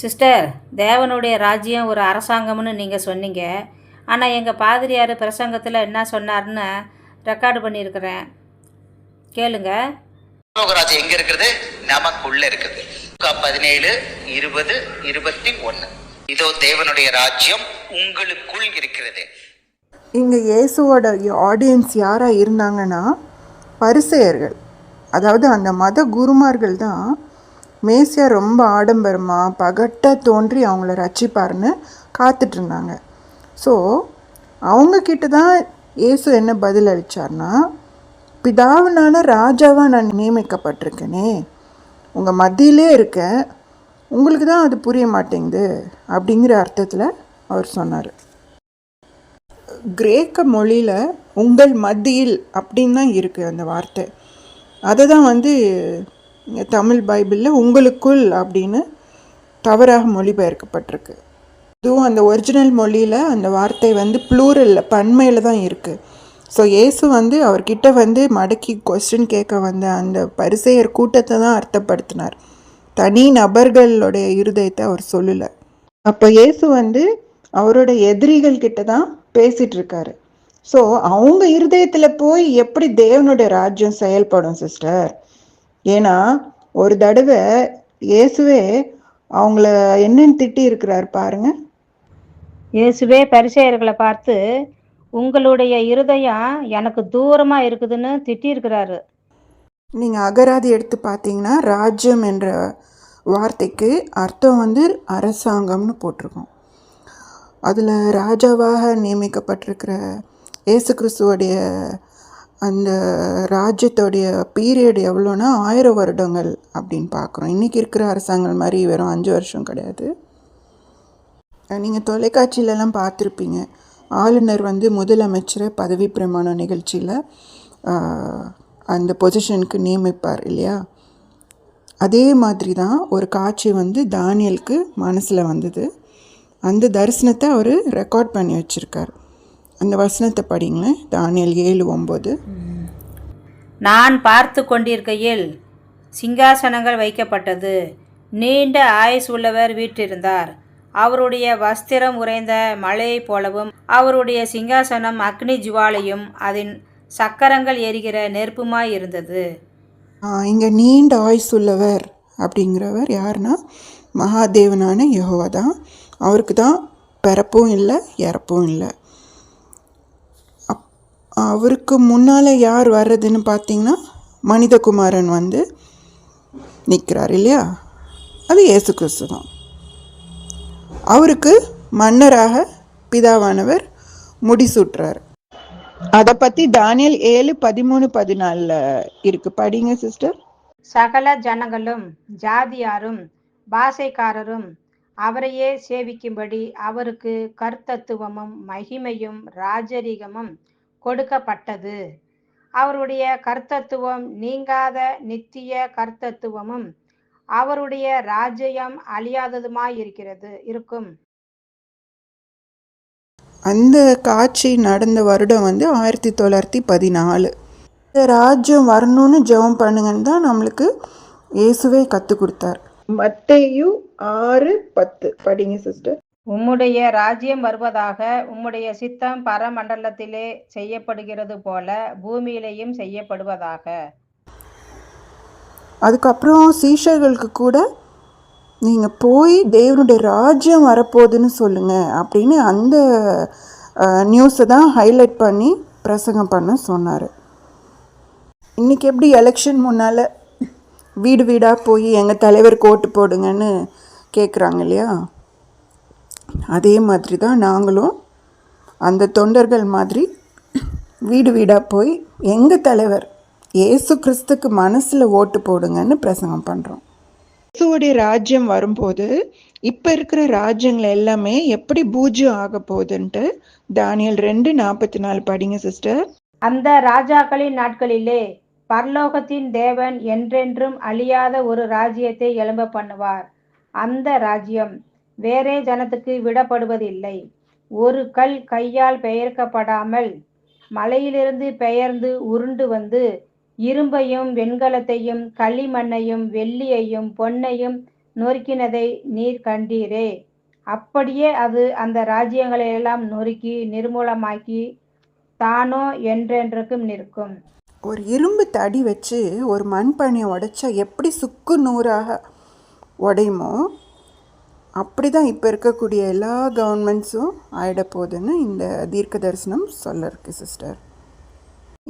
Sister தேவனுடைய ராஜ்யம் ஒரு அரசாங்கம்னு நீங்கள் சொன்னீங்க. ஆனால் எங்கள் பாதிரியார் பிரசங்கத்தில் என்ன சொன்னார்னு ரெக்கார்டு பண்ணியிருக்கிறேன். கேளுங்க. பரலோகராஜ்யம் எங்க இருக்குது? நமக்குள்ள இருக்குது. பதினேழு இருபது இருபத்தி ஒன்னு. இதோ தேவனுடைய ராஜ்யம் உங்களுக்குள் இருக்கிறது. இங்கே இயேசுவோட ஆடியன்ஸ் யாராக இருந்தாங்கன்னா பரிசெயர்கள். அதாவது அந்த மத குருமார்கள் தான் மேசியா ரொம்ப ஆடம்பரமாக பகட்ட தோன்றி அவங்கள ரட்சிப்பார்னு காத்துட்டு இருந்தாங்க ஸோ அவங்கக்கிட்ட தான் இயேசு என்ன பதில் அளித்தார்னா பிதாவினால ராஜாவாக நான் நியமிக்கப்பட்டிருக்கேனே. உங்கள் மத்தியிலே இருக்கேன் உங்களுக்கு தான் அது புரிய மாட்டேங்குது அப்படிங்கிற அர்த்தத்தில் அவர் சொன்னார். கிரேக்க மொழியில் உங்கள் மத்தியில் அப்படின்னு தான் இருக்குது அந்த வார்த்தை. அதை தான் வந்து தமிழ் பைபிளில் உங்களுக்குள் அப்படின்னு தவறாக மொழிபெயர்க்கப்பட்டிருக்கு. இதுவும் அந்த ஒரிஜினல் மொழியில் அந்த வார்த்தை வந்து ப்ளூரலில் பன்மையில் தான் இருக்குது ஸோ இயேசு வந்து அவர்கிட்ட வந்து மடக்கி கொஸ்டின் கேட்க வந்த அந்த பரிசெயர் கூட்டத்தை தான் அர்த்தப்படுத்தினார். தனி நபர்களுடைய இருதயத்தை அவர் சொல்லலை. அப்போ இயேசு வந்து அவரோட எதிரிகள் கிட்ட தான் பேசிகிட்டு இருக்காரு. ஸோ அவங்க இருதயத்தில் போய் எப்படி தேவனுடைய ராஜ்யம் செயல்படும் சிஸ்டர் ஏன்னா ஒரு தடவை இயேசுவே அவங்கள என்னன்னு திட்டி இருக்கிறார் பாருங்க. இயேசுவே பரிசெயர்களை பார்த்து உங்களுடைய இருதயம் எனக்கு தூரமாக இருக்குதுன்னு திட்டியிருக்கிறாரு நீங்கள் அகராதி எடுத்து பார்த்தீங்கன்னா ராஜ்யம் என்ற வார்த்தைக்கு அர்த்தம் வந்து அரசாங்கம்னு போட்டிருக்கோம். அதில் ராஜாவாக நியமிக்கப்பட்டிருக்கிற இயேசு கிறிஸ்துவோடைய அந்த ராஜ்யத்தோடைய பீரியட் எவ்வளோன்னா ஆயிரம் வருடங்கள் அப்படின்னு பார்க்குறோம். இன்றைக்கி இருக்கிற அரசாங்கம் மாதிரி வெறும் அஞ்சு வருஷம் கிடையாது. நீங்கள் தொலைக்காட்சியிலலாம் பார்த்துருப்பீங்க. ஆளுநர் வந்து முதலமைச்சரை பதவி பிரமாண நிகழ்ச்சியில் அந்த பொசிஷனுக்கு நியமிப்பார் இல்லையா? அதே மாதிரி தான் ஒரு காட்சி வந்து தானியலுக்கு மனசில் வந்தது. அந்த தரிசனத்தை அவர் ரெக்கார்ட் பண்ணி வச்சுருக்கார். அந்த வசனத்தை படிங்களேன் தானியல் ஏழு ஒம்பது. நான் பார்த்து கொண்டிருக்கையில் சிங்காசனங்கள் வைக்கப்பட்டது. நீண்ட ஆயுஸ் உள்ளவர் வீற்றிருந்தார். அவருடைய வஸ்திரம் உறைந்த மழையைப் போலவும் அவருடைய சிங்காசனம் அக்னி ஜுவாலையும் அதன் சக்கரங்கள் எரிகிற நெருப்புமாய் இருந்தது. இங்கே நீண்ட ஆயுஸ் உள்ளவர் அப்படிங்கிறவர் யாருன்னா? மகாதேவனான யெகோவா தான். அவருக்கு தான் பிறப்பும் இல்லை இறப்பும் இல்லை. அவருக்கு முன்னால் யார் வர்றதுன்னு பார்த்தீங்கன்னா மனிதகுமாரன் வந்து நிற்கிறார் இல்லையா? அது இயேசு கிறிஸ்து தான். அவருக்கு மன்னராக பிதாவானவர் முடிசூட்டுறார். அதை பற்றி தானியல் ஏழு பதிமூணு பதினாலில் இருக்கு. படிங்க சிஸ்டர். சகல ஜனங்களும் ஜாதியாரும் பாஷைக்காரரும் அவரையே சேவிக்கும்படி அவருக்கு கர்த்தத்துவமும் மகிமையும் ராஜரிகமும் கொடுக்கப்பட்டது. அவருடைய கர்த்தத்துவம் நீங்காத நித்திய கர்த்தத்துவமும் அவருடைய ராஜ்யம் அழியாததுமாயிருக்கிறது இருக்கும். அந்த காட்சி நடந்த வருடம் வந்து ஆயிரத்தி தொள்ளாயிரத்தி பதினாலு. இந்த ராஜ்யம் வரணும்னு ஜெபம் பண்ணுங்கன்னு தான் நம்மளுக்கு இயேசுவே கற்றுக் கொடுத்தார். மத்தேயு ஆறு பத்து. படிங்க சிஸ்டர். உம்முடைய ராஜ்யம் வருவதாக உம்முடைய சித்தம் பரமண்டலத்திலே செய்யப்படுகிறது போல பூமியிலேயும் செய்யப்படுவதாக. அதுக்கப்புறம் சீஷர்களுக்கு கூட நீங்கள் போய் தேவனுடைய ராஜ்யம் வரப்போகுதுன்னு சொல்லுங்கள் அப்படின்னு அந்த நியூஸை தான் ஹைலைட் பண்ணி பிரசங்கம் பண்ண சொன்னார். இன்றைக்கி எப்படி எலெக்ஷன் முன்னால் வீடு வீடாக போய் எங்கள் தலைவருக்கு ஓட்டு போடுங்கன்னு கேட்குறாங்க இல்லையா? அதே மாதிரி தான் நாங்களும் அந்த தொண்டர்கள் மாதிரி வீடு வீடாக போய் எங்கள் தலைவர் இயேசு கிறிஸ்துக்கு மனசில் ஓட்டு போடுங்கன்னு பிரசங்கம் பண்ணுறோம் இயேசுவோடைய ராஜ்யம் வரும்போது இப்போ இருக்கிற ராஜ்யங்கள் எல்லாமே எப்படி பூஜ்யம் ஆக போகுதுன்ட்டு தானியல் ரெண்டு நாற்பத்தி நாலு படிங்க சிஸ்டர். அந்த ராஜாக்களின் நாட்களிலே பரலோகத்தின் தேவன் என்றென்றும் அழியாத ஒரு ராஜ்யத்தை எழும்ப பண்ணுவார். அந்த ராஜ்யம் வேறே ஜனத்துக்கு விடப்படுவதில்லை. ஒரு கல் கையால் பெயர்க்கப்படாமல் மலையிலிருந்து பெயர்ந்து உருண்டு வந்து இரும்பையும் வெண்கலத்தையும் களிமண்ணையும் வெள்ளியையும் பொன்னையும் நொறுக்கினதை நீர் கண்டீரே. அப்படியே அது அந்த ராஜ்யங்களை எல்லாம் நொறுக்கி நிர்மூலமாக்கி தானோ என்றென்றைக்கும் நிற்கும். ஒரு இரும்பு தடி வச்சு ஒரு மண்பானையை உடைச்சா எப்படி சுக்கு நூறாக உடையுமோ அப்படி தான் இப்போ இருக்கக்கூடிய எல்லா கவர்மெண்ட்ஸும் ஆயிட போகுதுன்னு இந்த தீர்க்க தரிசனம் சொல்லிருக்கு சிஸ்டர்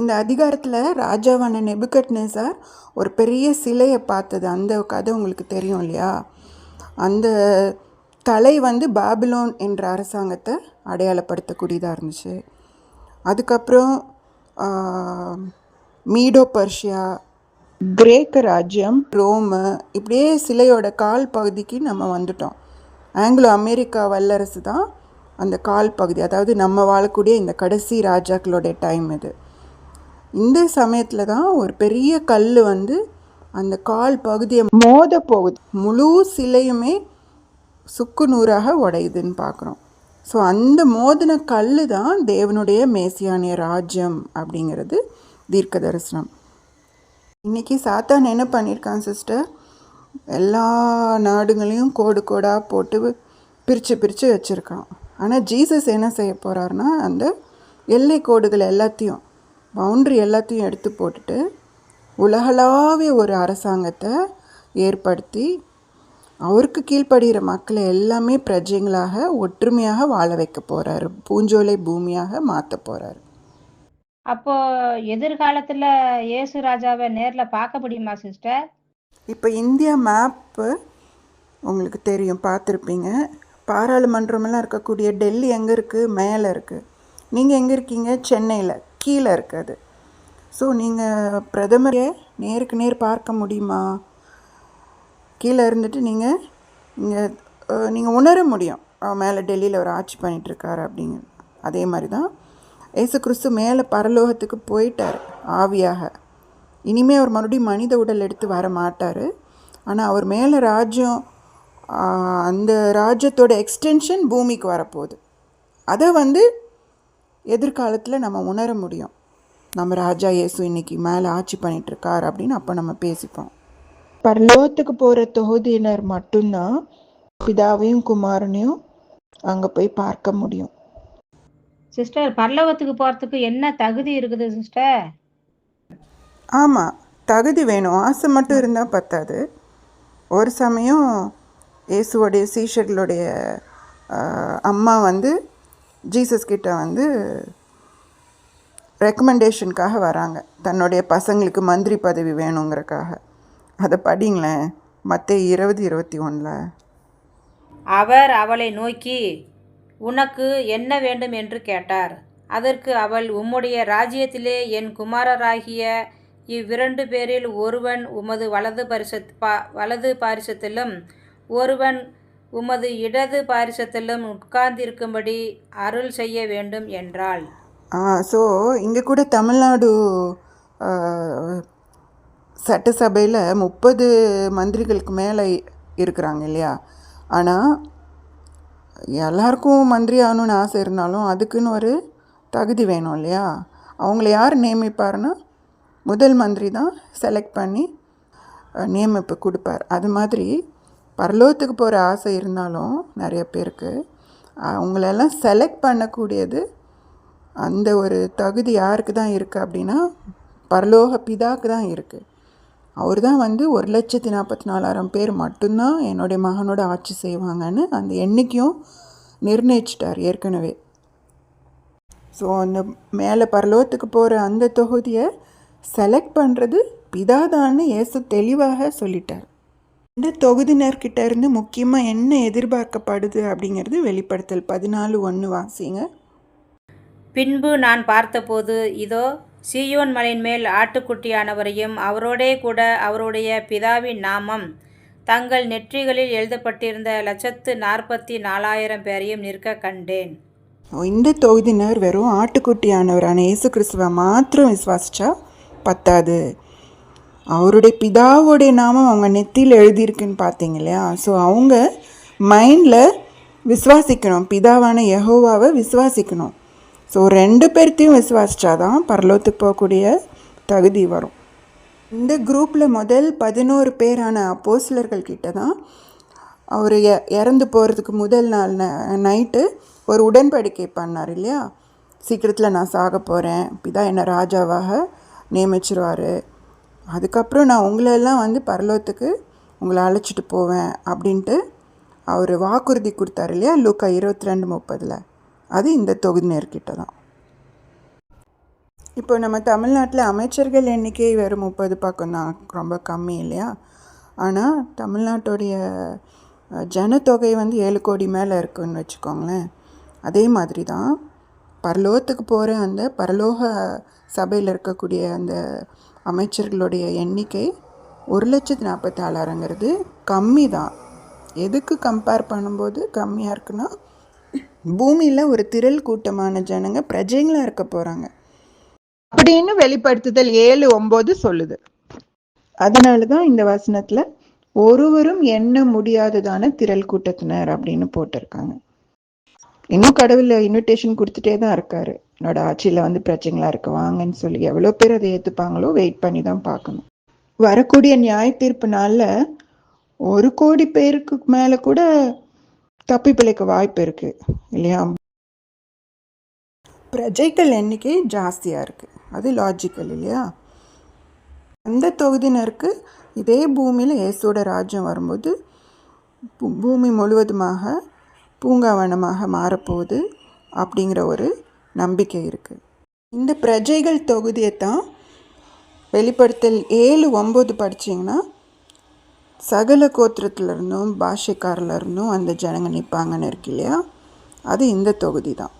இந்த அதிகாரத்தில் ராஜாவான நெபுகட் நேசார் ஒரு பெரிய சிலையை பார்த்தது. அந்த கதை உங்களுக்கு தெரியும் இல்லையா? அந்த தலை வந்து பாபிலோன் என்ற அரசாங்கத்தை அடையாளப்படுத்தக்கூடியதாக இருந்துச்சு. அதுக்கப்புறம் மீடோ பர்ஷியா கிரேக்க ராஜ்யம் ரோமு இப்படியே சிலையோட கால் பகுதிக்கு நம்ம வந்துட்டோம். ஆங்கிலோ அமெரிக்கா வல்லரசு தான் அந்த கால் பகுதி. அதாவது நம்ம வாழக்கூடிய இந்த கடைசி ராஜாக்களுடைய டைம் இது. இந்த சமயத்தில் தான் ஒரு பெரிய கல் வந்து அந்த கால் பகுதியை மோத போகுது. முழு சிலையுமே சுக்கு நூறாக உடையுதுன்னு பார்க்குறோம். ஸோ அந்த மோதின கல் தான் தேவனுடைய மேசியானிய ராஜ்யம் அப்படிங்கிறது தீர்க்க தரிசனம் இன்றைக்கி சாத்தான் என்ன பண்ணியிருக்கான் சிஸ்டர் எல்லா நாடுகளையும் கோடு கோடாக போட்டு பிரித்து பிரித்து வச்சுருக்கான். ஆனால் ஜீசஸ் என்ன செய்ய போகிறாருன்னா அந்த எல்லை கோடுகள் எல்லாத்தையும் பவுண்ட்ரி எல்லாத்தையும் எடுத்து போட்டுட்டு உலகளாவிய ஒரு அரசாங்கத்தை ஏற்படுத்தி அவருக்கு கீழ்ப்படுகிற மக்களை எல்லாமே பிரஜைங்களாக ஒற்றுமையாக வாழ வைக்க போகிறாரு பூஞ்சோலை பூமியாக மாற்ற போகிறாரு அப்போ எதிர்காலத்துல இயேசு ராஜாவை நேர்ல பார்க்க முடியுமா சிஸ்டர்? இப்போ இந்தியா மேப்பு உங்களுக்கு தெரியும் பார்த்துருப்பீங்க. பாராளுமன்றமெல்லாம் இருக்கக்கூடிய டெல்லி எங்கே இருக்குது? மேலே இருக்குது. நீங்கள் எங்கே இருக்கீங்க? சென்னையில். கீழே இருக்குது. ஸோ நீங்கள் பிரதமரே நேருக்கு நேர் பார்க்க முடியுமா? கீழே இருந்துட்டு நீங்கள் இங்கே நீங்கள் உணர முடியும். மேலே டெல்லியில் ஒரு ஆட்சி பண்ணிகிட்ருக்காரு அப்படிங்க அதே மாதிரி தான். ஏசு கிறிஸ்து மேலே பரலோகத்துக்கு போயிட்டார் ஆவியாக. இனிமே அவர் மறுபடியும் மனித உடல் எடுத்து வர மாட்டார். ஆனால் அவர் மேலே ராஜ்யம் அந்த ராஜ்யத்தோட எக்ஸ்டென்ஷன் பூமிக்கு வரப்போகுது. அதை வந்து எதிர்காலத்தில் நம்ம உணர முடியும். நம்ம ராஜா இயேசு இன்னைக்கு மேலே ஆட்சி பண்ணிட்டு இருக்கார் அப்படின்னு அப்போ நம்ம பேசிப்போம். பரலோகத்துக்கு போகிற தொகுதியினர் மட்டும்தான் பிதாவையும் குமாரனையும் அங்கே போய் பார்க்க முடியும். சிஸ்டர் பரலோகத்துக்கு போறதுக்கு என்ன தகுதி இருக்குது சிஸ்டர் ஆமாம் தகுதி வேணும். ஆசை மட்டும் இருந்தால் பத்தாது. ஒரு சமயம் இயேசுவோடைய சீஷர்களுடைய அம்மா வந்து ஜீசஸ் கிட்ட வந்து ரெக்கமெண்டேஷனுக்காக வராங்க. தன்னுடைய பசங்களுக்கு மந்திரி பதவி வேணுங்கிறக்காக. அதை படிங்களேன். மற்ற இருபது இருபத்தி ஒன்றில் அவர் அவளை நோக்கி உனக்கு என்ன வேண்டும்? என்று கேட்டார். அதற்கு அவள் உம்முடைய ராஜ்யத்திலே என் குமாரராகிய இவ்விரண்டு பேரில் ஒருவன் உமது வலது பரிசத் பா வலது பாரிசத்திலும் ஒருவன் உமது இடது பாரிசத்திலும் உட்கார்ந்திருக்கும்படி அருள் செய்ய வேண்டும் என்றாள். ஸோ இங்கே கூட தமிழ்நாடு சட்டசபையில் முப்பது மந்திரிகளுக்கு மேலே இருக்கிறாங்க இல்லையா? ஆனால் எல்லாருக்கும் மந்திரி ஆகணும்னு ஆசை இருந்தாலும் அதுக்குன்னு ஒரு தகுதி வேணும் இல்லையா? அவங்கள யார் நியமிப்பாருன்னா முதல் மந்திரி தான் செலக்ட் பண்ணி நியமிப்பு கொடுப்பார். அது மாதிரி பரலோகத்துக்கு போகிற ஆசை இருந்தாலும் நிறைய பேருக்கு அவங்களெல்லாம் செலக்ட் பண்ணக்கூடியது அந்த ஒரு தகுதி யாருக்கு தான் இருக்குது அப்படின்னா பரலோக பிதாக்கு தான் இருக்குது அவர் தான் வந்து ஒரு லட்சத்தி நாற்பத்தி நாலாயிரம் பேர் மட்டும்தான் என்னுடைய மகனோட ஆட்சி செய்வாங்கன்னு அந்த எண்ணிக்கையும் நிர்ணயிச்சிட்டார் ஏற்கனவே. ஸோ அந்த மேலே பரலோகத்துக்கு போகிற அந்த தொகுதியை செலக்ட் பண்ணுறது பிதாதான்னு இயேசு தெளிவாக சொல்லிட்டார். இந்த தொகுதியினர்கிட்ட இருந்து முக்கியமாக என்ன எதிர்பார்க்கப்படுது அப்படிங்கிறது வெளிப்படுத்தல் பதினாலு ஒன்று வாசிங்க. பின்பு நான் பார்த்தபோது இதோ சீயோன் மலையின் மேல் ஆட்டுக்குட்டியானவரையும் அவரோடே கூட அவருடைய பிதாவின் நாமம். தங்கள் நெற்றிகளில் எழுதப்பட்டிருந்த லட்சத்து நாற்பத்தி நாலாயிரம் பேரையும் நிற்க கண்டேன். இந்த தொகுதியினர் வெறும் ஆட்டுக்குட்டியானவரான இயேசு கிறிஸ்துவை மாத்திரம் விசுவாசிச்சா? பத்தாது. அவருடைய பிதாவோடைய நாமம் அவங்க நெத்தியில் எழுதியிருக்குன்னு பார்த்தீங்க இல்லையா? ஸோ அவங்க மைண்டில் விசுவாசிக்கணும். பிதாவான யஹோவாவை விசுவாசிக்கணும். ஸோ ரெண்டு பேர்த்தையும் விசுவாசிச்சாதான் பரலோத்துக்கு போகக்கூடிய தகுதி வரும். இந்த குரூப்பில் முதல் பதினோரு பேரான அப்போஸ்லர்கள் கிட்ட தான் அவர் இறந்து போகிறதுக்கு முதல் நாள் நைட்டு ஒரு உடன்படிக்கை பண்ணார் இல்லையா? சீக்கிரத்தில் நான் சாக போகிறேன் பிதா என்னை ராஜாவாக நியமிச்சிருவார். அதுக்கப்புறம் நான் உங்களெல்லாம் வந்து பரலோகத்துக்கு உங்களை அழைச்சிட்டு போவேன் அப்படின்ட்டு அவர் வாக்குறுதி கொடுத்தாரு இல்லையா? லூக்கா இருபத்தி ரெண்டு முப்பதில். அது இந்த தொகுதியினர்கிட்ட தான். இப்போ நம்ம தமிழ்நாட்டில் அமைச்சர்கள் எண்ணிக்கை வெறும் முப்பது பக்கம் தான். ரொம்ப கம்மி இல்லையா? ஆனால் தமிழ்நாட்டுடைய ஜனத்தொகை வந்து ஏழு கோடி மேலே இருக்குன்னு வச்சுக்கோங்களேன். அதே மாதிரி தான் பரலோகத்துக்கு போகிற அந்த பரலோக சபையில் இருக்கக்கூடிய அந்த அமைச்சர்களுடைய எண்ணிக்கை ஒரு லட்சத்து நாற்பத்தாலாயிரங்கிறது கம்மி தான். எதுக்கு கம்பேர் பண்ணும்போது கம்மியாக இருக்குன்னா பூமியில் ஒரு திரள் கூட்டமான ஜனங்க பிரஜைங்களாக இருக்க போகிறாங்க அப்படின்னு வெளிப்படுத்துதல் ஏழு ஒம்பது சொல்லுது. அதனால தான் இந்த வசனத்தில் ஒருவரும் எண்ண முடியாததான திரள் கூட்டத்தினர் அப்படின்னு போட்டிருக்காங்க. இன்னும் கடவுள் இன்விடேஷன் கொடுத்துட்டே தான் இருக்காரு. என்னோட ஆட்சியில வந்து பிரச்சனைகளா இருக்கு வாங்கன்னு சொல்லி எவ்வளோ பேர் அதை ஏத்துப்பாங்களோ வெயிட் பண்ணி தான் பார்க்கணும். வரக்கூடிய நியாய தீர்ப்பு நாள்ல ஒரு கோடி பேருக்கு மேல கூட தப்பி பிழைக்க வாய்ப்பு இருக்கு இல்லையா? பிரஜைகள் எண்ணிக்கை ஜாஸ்தியாக இருக்குது அது லாஜிக்கல் இல்லையா? அந்த தொகுதியினருக்கு இதே பூமியில் இயேசோட ராஜ்யம் வரும்போது பூ- பூமி முழுவதுமாக பூங்காவனமாக மாறப்போகுது அப்படிங்கிற ஒரு நம்பிக்கை இருக்குது இந்த பிரஜைகள் தொகுதியை தான் வெளிப்படுத்தல் ஏழு ஒம்பது படிச்சீங்கன்னா சகல கோத்திரத்துல இருந்தும் பாஷைக்காரில் இருந்தும் அந்த ஜனங்க நிற்பாங்கன்னு இருக்கு இல்லையா? அது இந்த தொகுதி தான்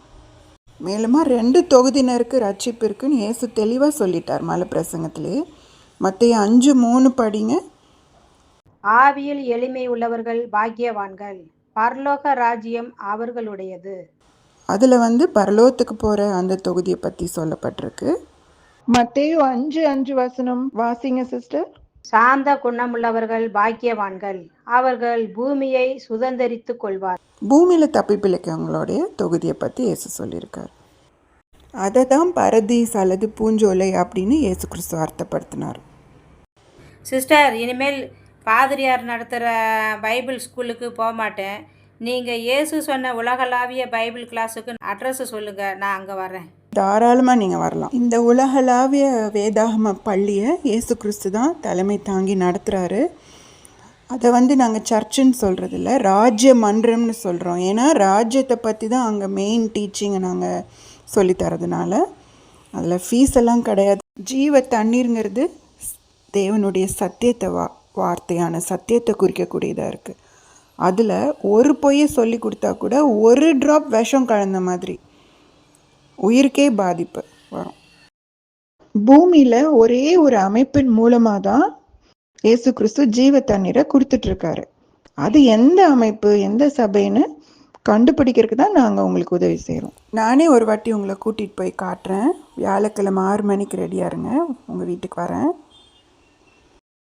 மேலுமா ரெண்டு தொகுதியினருக்கு ரட்சிப்பு இருக்குன்னு ஏசு தெளிவாக சொல்லிட்டார் மலை பிரசங்கத்திலேயே மற்ற அஞ்சு மூணு படிங்க. ஆவியில் எளிமை உள்ளவர்கள் பாக்கியவான்கள். பரலோக ராஜ்யம் அவர்களுடையது. அதில் வந்து பரலோகத்துக்கு போகிற அந்த தொகுதியை பற்றி சொல்லப்பட்டிருக்கு. மத்தேயு அஞ்சு அஞ்சு வசனம். வாசிங்க சிஸ்டர். சாந்த குணமுள்ளவர்கள் பாக்கியவான்கள். அவர்கள் பூமியை சுதந்தரித்துக் கொள்வார். பூமியில் தப்பி பிழைக்கவங்களுடைய தொகுதியை பற்றி இயேசு சொல்லியிருக்கார். அதை தான் பரதீஸ் அல்லது பூஞ்சோலை அப்படின்னு இயேசு கிறிஸ்து அர்த்தப்படுத்தினார். சிஸ்டர் இனிமேல் பாதிரியார் நடத்துகிற பைபிள் ஸ்கூலுக்கு போக மாட்டேன் நீங்கள் இயேசு சொன்ன உலகளாவிய பைபிள் கிளாஸுக்கு அட்ரஸ் சொல்லுங்கள் நான் அங்கே வரேன் தாராளமாக நீங்கள் வரலாம். இந்த உலகளாவிய வேதாகம பள்ளியை இயேசு கிறிஸ்து தான் தலைமை தாங்கி நடத்துகிறாரு அதை வந்து நாங்கள் சர்ச்சுன்னு சொல்கிறது இல்லை ராஜ்ய மன்றம்னு சொல்கிறோம் ஏன்னா ராஜ்யத்தை பற்றி தான் அங்கே மெயின் டீச்சிங்கை நாங்கள் சொல்லித்தரதுனால அதில் ஃபீஸ் எல்லாம் கிடையாது. ஜீவ தண்ணீருங்கிறது தேவனுடைய சத்தியத்தை வா வார்த்தையான சத்தியத்தை குறிக்கக்கூடியதாக இருக்குது அதில் ஒரு பொய்யை சொல்லி கொடுத்தா கூட ஒரு ட்ராப் விஷம் கலந்த மாதிரி உயிருக்கே பாதிப்பு வரும். பூமியில் ஒரே ஒரு அமைப்பின் மூலமாக தான் இயேசு கிறிஸ்து ஜீவ தண்ணீரை கொடுத்துட்ருக்காரு. அது எந்த அமைப்பு எந்த சபைன்னு கண்டுபிடிக்கிறதுக்கு தான் நாங்கள் உங்களுக்கு உதவி செய்கிறோம் நானே ஒரு வாட்டி உங்களை கூட்டிகிட்டு போய் காட்டுறேன். வியாழக்கிழமை ஆறு மணிக்கு ரெடியாக இருங்க. உங்கள் வீட்டுக்கு வரேன்.